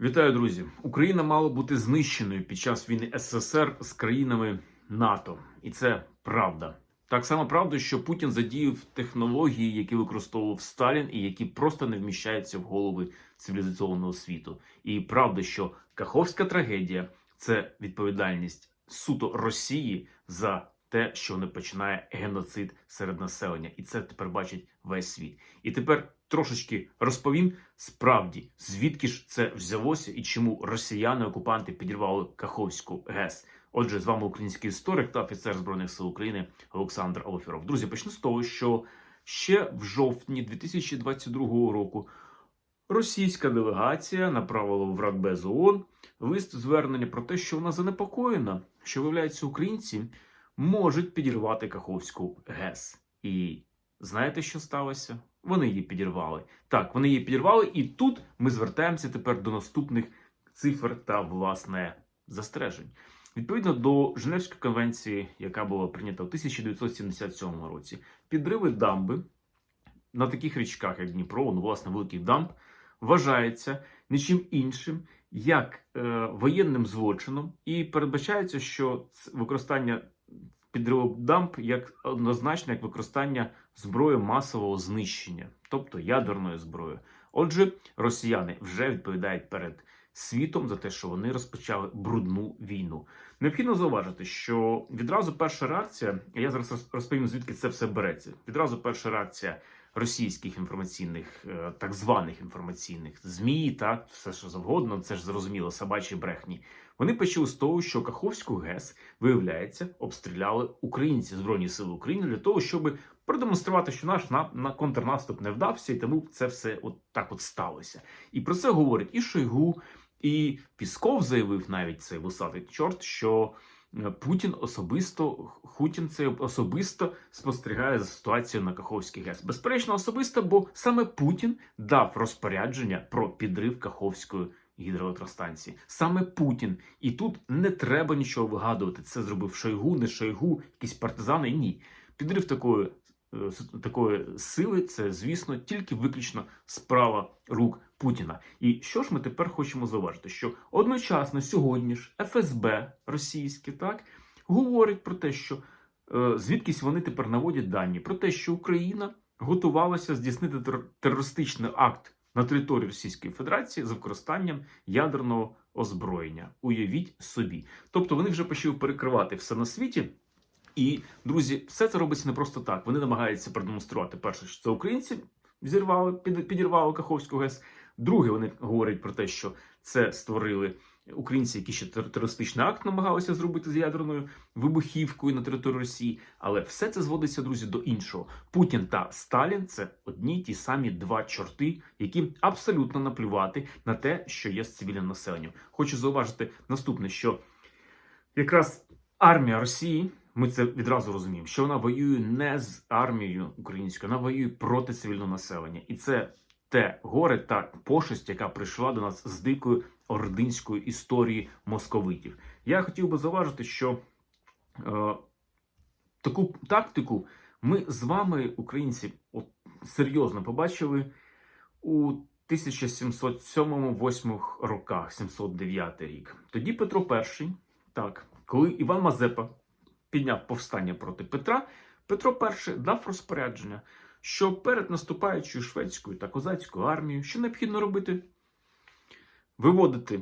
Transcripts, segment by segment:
Вітаю, друзі! Україна мала бути знищеною під час війни СССР з країнами НАТО, і це правда. Так само правда, що Путін задіяв технології, які використовував Сталін, і які просто не вміщаються в голови цивілізованого світу. І правда, що Каховська трагедія це відповідальність суто Росії за те, що вони починає геноцид серед населення, і це тепер бачить весь світ. І тепер трошечки розповім справді, звідки ж це взялося і чому росіяни-окупанти підірвали Каховську ГЕС. Отже, з вами український історик та офіцер збройних сил України Олександр Алофіров. Друзі, почну з того, що ще в жовтні 2022 року російська делегація направила в Радбез ООН лист звернення про те, що вона занепокоєна, що виявляється, українці можуть підірвати Каховську ГЕС. І знаєте, що сталося? Вони її підірвали. Так, вони її підірвали, і тут ми звертаємося тепер до наступних цифр та власне застережень. Відповідно до Женевської конвенції, яка була прийнята в 1977 році, підриви дамби на таких річках, як Дніпро, ну, власне, великих дамб, вважається нічим іншим, як е, воєнним злочином, і передбачається, що використання підриву дамб як однозначно як використання зброї масового знищення, тобто ядерної зброї. Отже, росіяни вже відповідають перед світом за те, що вони розпочали брудну війну. Необхідно зауважити, що відразу перша реакція, я зараз розповім, звідки це все береться. Відразу перша реакція російських інформаційних, е, так званих інформаційних змі, так все що завгодно, це ж зрозуміло, собачі брехні. Вони почали з того, що Каховську ГЕС виявляється, обстріляли українці збройні сили України для того, щоб продемонструвати, що наш на, на контрнаступ не вдався, і тому це все от так от сталося. І про це говорить і Шойгу, і Пісков заявив навіть цей вусатий чорт, що е, Путін особисто Хутін це особисто спостерігає за ситуацією на Каховській ГЕС. Безперечно, особисто, бо саме Путін дав розпорядження про підрив Каховської гідроелектростанції. Саме Путін. І тут не треба нічого вигадувати. Це зробив Шойгу, не Шойгу, якісь партизани. Ні. Підрив такої, е, такої сили це, звісно, тільки виключно справа рук Путіна. І що ж ми тепер хочемо зауважити? Що одночасно сьогодні ж ФСБ російське так говорить про те, що е, звідкись вони тепер наводять дані про те, що Україна готувалася здійснити тер- терористичний акт на території Російської Федерації з використанням ядерного озброєння. Уявіть собі. Тобто вони вже почали перекривати все на світі. І, друзі, все це робиться не просто так. Вони намагаються продемонструвати перше, що це українці зірвали, під, підірвали Каховську ГЕС. Друге, вони говорять про те, що це створили українці, які ще тер- терористичний акт намагалися зробити з ядерною вибухівкою на території Росії. Але все це зводиться, друзі, до іншого. Путін та Сталін це одні ті самі два чорти, яким абсолютно наплювати на те, що є з цивільним населенням. Хочу зауважити наступне, що якраз армія Росії. Ми це відразу розуміємо, що вона воює не з армією українською, вона воює проти цивільного населення, і це те горе та пошесть, яка прийшла до нас з дикої ординської історії московитів. Я хотів би зауважити, що е, таку тактику ми з вами, українці, от, серйозно побачили у 1707-8 роках, 709 рік. Тоді Петро І, так, коли Іван Мазепа підняв повстання проти Петра, Петро І дав розпорядження, що перед наступаючою шведською та козацькою армією, що необхідно робити? Виводити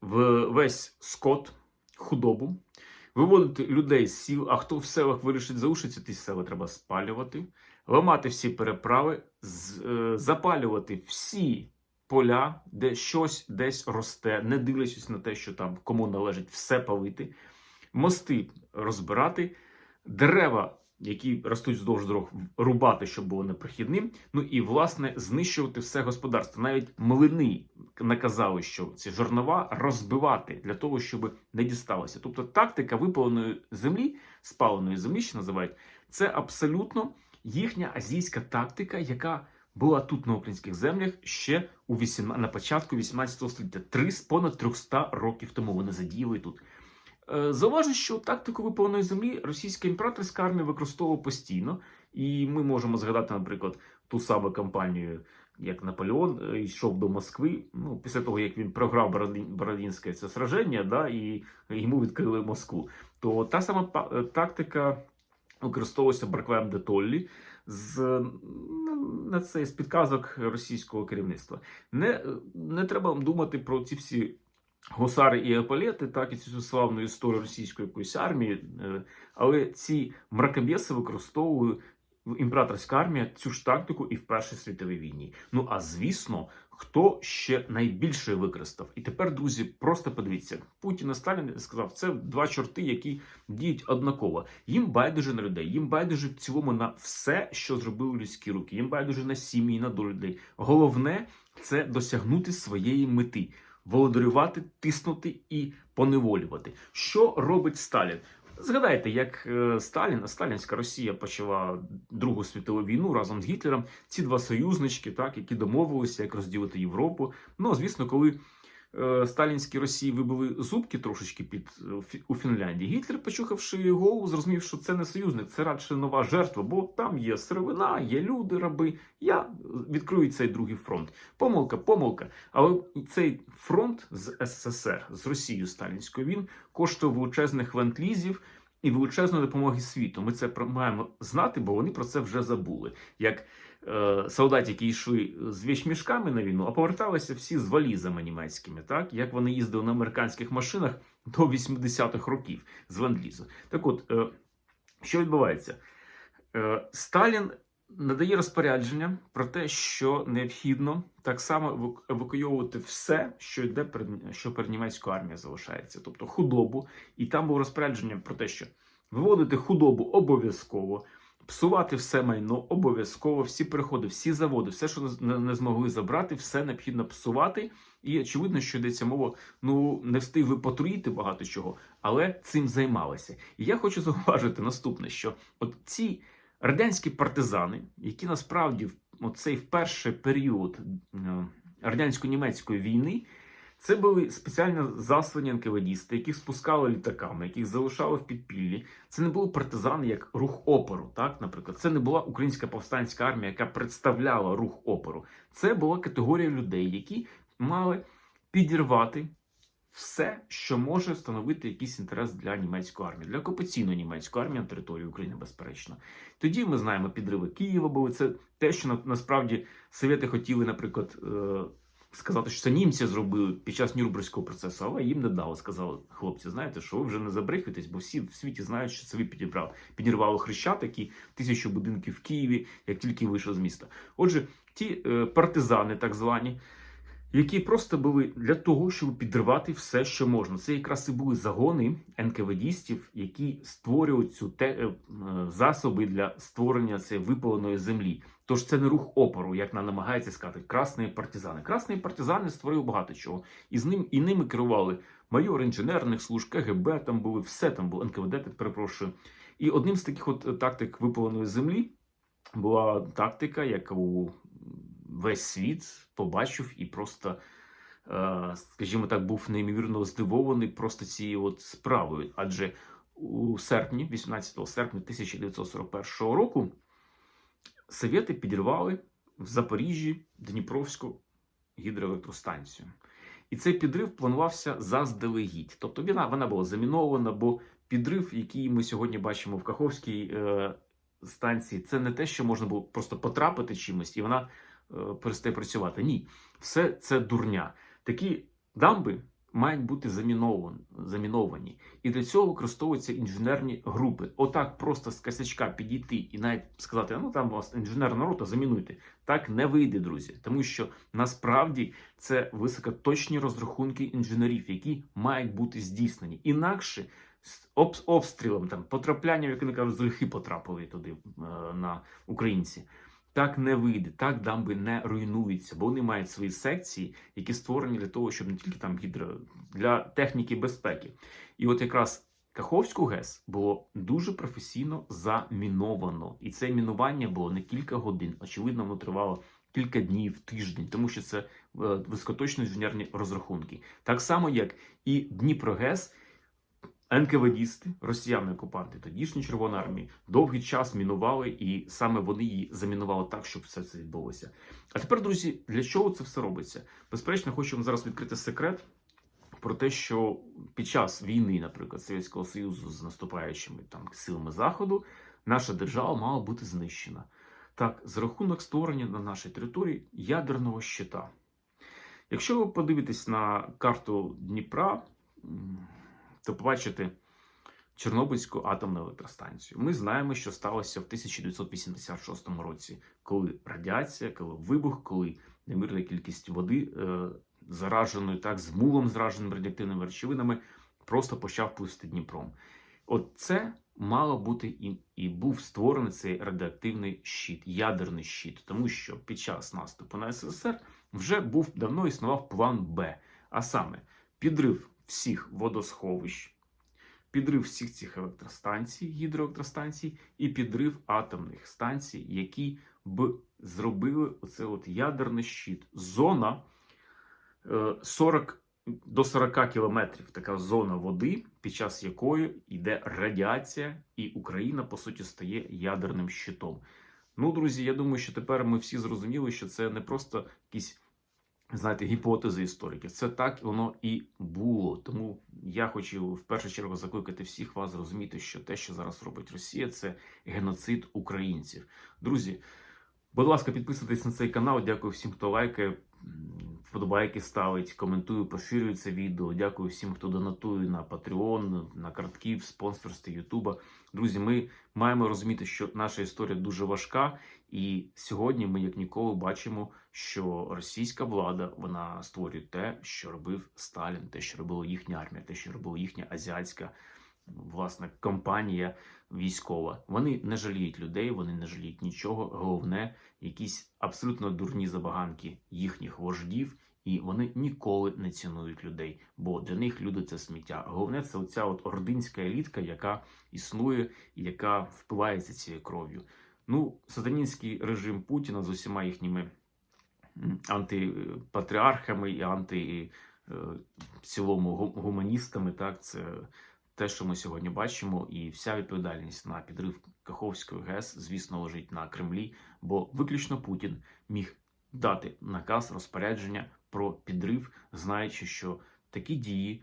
в весь скот, худобу, виводити людей з сіл, а хто в селах вирішить залишитися, ті села треба спалювати, ламати всі переправи, е, запалювати всі поля, де щось десь росте, не дивлячись на те, що там кому належить все палити, мости розбирати, дерева, які ростуть вздовж дорог, рубати, щоб було непрохідним. Ну і власне знищувати все господарство. Навіть млини наказали, що ці жорнова розбивати для того, щоб не дісталося. Тобто тактика випаленої землі, спаленої землі, що називають, це абсолютно їхня азійська тактика, яка була тут на українських землях ще у 18, на початку 18 століття, три з понад 300 років тому вони задіяли тут. Е, Зауважу, що тактику випаленої землі російська імператорська армія використовувала постійно, і ми можемо згадати, наприклад, ту саму кампанію як Наполеон е, йшов до Москви. Ну, після того, як він програв Бородін- Бородінське це сраження, да, і йому відкрили Москву, то та сама е, тактика використовувалася Барклаєм де Толлі з ну, на це з підказок російського керівництва. Не, не треба думати про ці всі гусари і еполети, так і цю славну історію російської якоїсь армії, е, але ці мракобєси використовували імператорська армія цю ж тактику і в Першій світовій війні. Ну а звісно, хто ще найбільше використав? І тепер, друзі, просто подивіться: Путін і Сталін сказав, це два чорти, які діють однаково. Їм байдуже на людей, їм байдуже в цілому на все, що зробили людські руки. Їм байдуже на сім'ї, на долю людей. Головне це досягнути своєї мети. Володарювати, тиснути і поневолювати. Що робить Сталін? Згадайте, як е, Сталін, сталінська Росія почала Другу світову війну разом з Гітлером. Ці два союзнички, так, які домовилися, як розділити Європу. Ну, звісно, коли сталінській Росії вибили зубки трошечки під е, у Фінляндії, Гітлер, почухавши голову, зрозумів, що це не союзник, це радше нова жертва, бо там є сировина, є люди, раби. Я відкрию цей другий фронт. Помилка, помилка. Але цей фронт з СССР з Росією сталінською він коштував величезних ленд-лізів і величезної допомоги світу. Ми це маємо знати, бо вони про це вже забули. Як е, солдати, які йшли з вічмішками на війну, а поверталися всі з валізами німецькими, так як вони їздили на американських машинах до 80-х років з ленд-лізу. Так от, е, що відбувається? Е, Сталін надає розпорядження про те, що необхідно так само еваку- евакуйовувати все, що йде що перед німецькою армією залишається, тобто худобу. І там було розпорядження про те, що виводити худобу обов'язково, псувати все майно обов'язково, всі переходи, всі заводи, все, що не, змогли забрати, все необхідно псувати. І очевидно, що йдеться мова, ну не встигли потруїти багато чого, але цим займалися. І я хочу зауважити наступне: що от ці радянські партизани, які насправді в оцей в перший період е, радянсько-німецької війни. Це були спеціально заслані НКВДісти, яких спускали літаками, яких залишали в підпіллі. Це не були партизани як рух опору. Так, наприклад, це не була українська повстанська армія, яка представляла рух опору. Це була категорія людей, які мали підірвати все, що може становити якийсь інтерес для німецької армії, для окупаційної німецької армії на території України, безперечно. Тоді ми знаємо підриви Києва були. Це те, що насправді совєти хотіли, наприклад. Сказати, що це німці зробили під час Нюрнберзького процесу, але їм не дали. Сказали, хлопці, знаєте, що ви вже не забрехуєтесь, бо всі в світі знають, що це ви підібрали. Підірвали хрещатик і тисячу будинків в Києві, як тільки вийшов з міста. Отже, ті е, партизани, так звані, які просто були для того, щоб підривати все, що можна. Це якраз і були загони НКВДістів, які створюють цю те, е, е, засоби для створення цієї випаленої землі. Тож це не рух опору, як нам намагається сказати, красні партизани. Красні партизани створили багато чого. І з ним і ними керували майори інженерних служб, КГБ там були, все там було, НКВД, перепрошую. І одним з таких от тактик випаленої землі була тактика, яку весь світ побачив і просто, е, скажімо так, був неймовірно здивований просто цією от справою. Адже у серпні, 18 серпня 1941 року, совєти підірвали в Запоріжжі Дніпровську гідроелектростанцію. І цей підрив планувався заздалегідь. Тобто вона, вона була замінована, бо підрив, який ми сьогодні бачимо в Каховській е, станції, це не те, що можна було просто потрапити чимось, і вона перестає працювати. Ні, все це дурня. Такі дамби мають бути заміновані. І для цього використовуються інженерні групи. Отак просто з косячка підійти і навіть сказати, ну там у вас інженерна рота, замінуйте. Так не вийде, друзі, тому що насправді це високоточні розрахунки інженерів, які мають бути здійснені. Інакше з об- обстрілом, там потраплянням, як вони кажуть, з потрапили туди е, на українці. Так не вийде, так дамби не руйнуються, бо вони мають свої секції, які створені для того, щоб не тільки там гідро для техніки безпеки. І от якраз Каховську ГЕС було дуже професійно заміновано, і це мінування було не кілька годин. Очевидно, воно тривало кілька днів, тиждень, тому що це е, високоточні інженерні розрахунки. Так само, як і Дніпрогес НКВДісти, росіяни-окупанти, тодішні Червоної армії, довгий час мінували, і саме вони її замінували так, щоб все це відбулося. А тепер, друзі, для чого це все робиться? Безперечно, хочу вам зараз відкрити секрет про те, що під час війни, наприклад, Совєтського Союзу з наступаючими там силами Заходу, наша держава мала бути знищена. Так, за рахунок створення на нашій території ядерного щита. Якщо ви подивитесь на карту Дніпра, то побачите Чорнобильську атомну електростанцію. Ми знаємо, що сталося в 1986 році, коли радіація, коли вибух, коли немірна кількість води, е, зараженої так, з мулом, зараженим радіоактивними речовинами, просто почав пустити Дніпром. От це мало бути і, і був створений цей радіоактивний щит, ядерний щит, тому що під час наступу на СССР вже був давно існував план Б, а саме підрив всіх водосховищ, підрив всіх цих електростанцій, гідроелектростанцій і підрив атомних станцій, які б зробили оце от ядерний щит. Зона е, 40 до 40 кілометрів така зона води, під час якої йде радіація, і Україна, по суті, стає ядерним щитом. Ну, друзі, я думаю, що тепер ми всі зрозуміли, що це не просто якісь, знаєте, гіпотези істориків. Це так воно і було. Тому я хочу в першу чергу закликати всіх вас зрозуміти, що те, що зараз робить Росія, це геноцид українців. Друзі, будь ласка, підписуйтесь на цей канал. Дякую всім, хто лайкає. Вподобайки ставить, коментує, поширює це відео. Дякую всім, хто донатує на Patreon, на картки, в спонсорстві Ютуба. Друзі, ми маємо розуміти, що наша історія дуже важка, і сьогодні ми, як ніколи, бачимо, що російська влада вона створює те, що робив Сталін, те, що робила їхня армія, те, що робила їхня азіатська власне компанія військова. Вони не жаліють людей, вони не жаліють нічого. Головне, якісь абсолютно дурні забаганки їхніх вождів. І вони ніколи не цінують людей, бо для них люди це сміття. Головне, це оця от ординська елітка, яка існує і яка впивається цією кров'ю. Ну, сатанінський режим Путіна з усіма їхніми антипатріархами і анти е, в цілому гуманістами, так це те, що ми сьогодні бачимо, і вся відповідальність на підрив Каховської ГЕС, звісно, лежить на Кремлі, бо виключно Путін міг дати наказ розпорядження про підрив, знаючи, що такі дії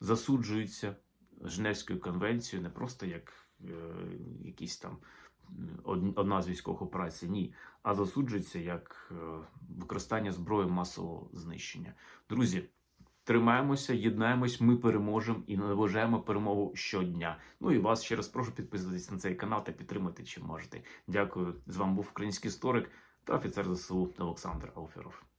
засуджуються Женевською конвенцією не просто як е, якісь там одна з військових операцій, ні, а засуджується як е, використання зброї масового знищення. Друзі. Тримаємося, єднаємось, ми переможемо і наближаємо перемогу щодня. Ну і вас ще раз прошу підписатись на цей канал та підтримати, чим можете. Дякую. З вами був український історик та офіцер ЗСУ Олександр Алферов.